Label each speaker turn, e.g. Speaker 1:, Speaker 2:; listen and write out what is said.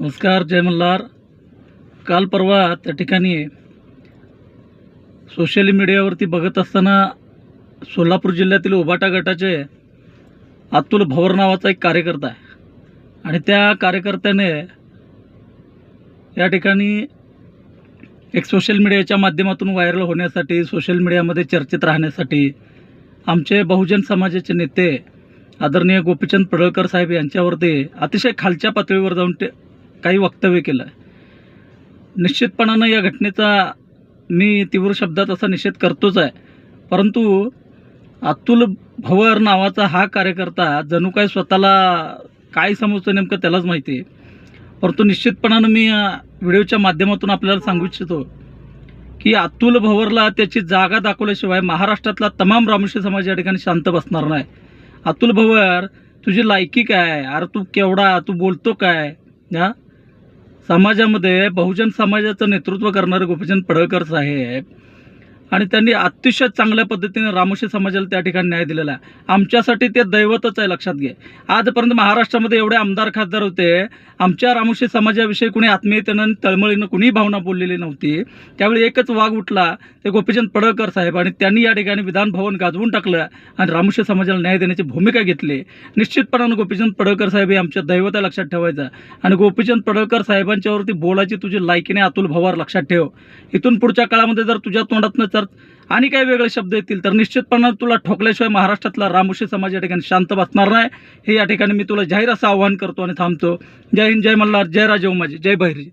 Speaker 1: नमस्कार जय मल्हार. काल परवा त्या ठिकाणी सोशल मीडियावरती बघत असताना सोलापूर जिल्ह्यातील उबाटा गटाचे अतुल भवर नावाचा एक कार्यकर्ता आहे. आणि त्या कार्यकर्त्याने या ठिकाणी एक सोशल मीडियाच्या माध्यमातून व्हायरल होण्यासाठी सोशल मीडियामध्ये चर्चेत राहण्यासाठी आमचे बहुजन समाजाचे नेते आदरणीय गोपीचंद पडळकर साहेब यांच्यावरती अतिशय खालच्या पातळीवर जाऊन ते काही वक्तव्य केलं. आहे निश्चितपणानं या घटनेचा मी तीव्र शब्दात असा निषेध करतोच आहे. परंतु अतुल भवर नावाचा हा कार्यकर्ता जणू काय स्वतःला काय समजतो नेमकं त्यालाच माहिती आहे. परंतु निश्चितपणानं मी व्हिडिओच्या माध्यमातून आपल्याला सांगू इच्छितो की अतुल भवरला त्याची जागा दाखवल्याशिवाय महाराष्ट्रातला तमाम रामोशी समाज या ठिकाणी शांत बसणार नाही. अतुल भवर तुझी लायकी काय? अरे तू केवढा? तू बोलतो काय? या समाजामध्ये बहुजन समाजाचं नेतृत्व करणारे गोपीचंद पडळकर साहेब आणि त्यांनी अतिशय चांगल्या पद्धतीने रामोशी समाजाला त्या ठिकाणी न्याय दिलेला आहे. आमच्यासाठी ते दैवतच आहे लक्षात घे. आजपर्यंत महाराष्ट्रामध्ये एवढे आमदार खासदार होते आमच्या रामोशी समाजाविषयी कुणी आत्मीयतेनं आणि तळमळीनं कुणीही भावना बोललेली नव्हती. त्यावेळी एकच वाघ उठला ते गोपीचंद पडळकर साहेब आणि त्यांनी या ठिकाणी विधानभवन गाजवून टाकलं आणि रामोशी समाजाला न्याय देण्याची भूमिका घेतली. निश्चितपणानं गोपीचंद पडळकर साहेब हे आमच्या दैवत आहे लक्षात ठेवायचं. आणि गोपीचंद पडळकर साहेबांच्यावरती बोलायची तुझी लायकीने अतुल भवार लक्षात ठेव. इथून पुढच्या काळामध्ये जर तुझ्या तोंडातनं तर आणि काही वेगळे शब्द येतील तर निश्चितपणे तुला ठोकल्याशिवाय महाराष्ट्रातला रामोशी समाज या ठिकाणी शांत बसणार नाही. हे या ठिकाणी मी तुला जाहीर असं आवाहन करतो आणि थांबतो. जय हिंद जय मल्हार जय राजे उमाजी जय बहिरी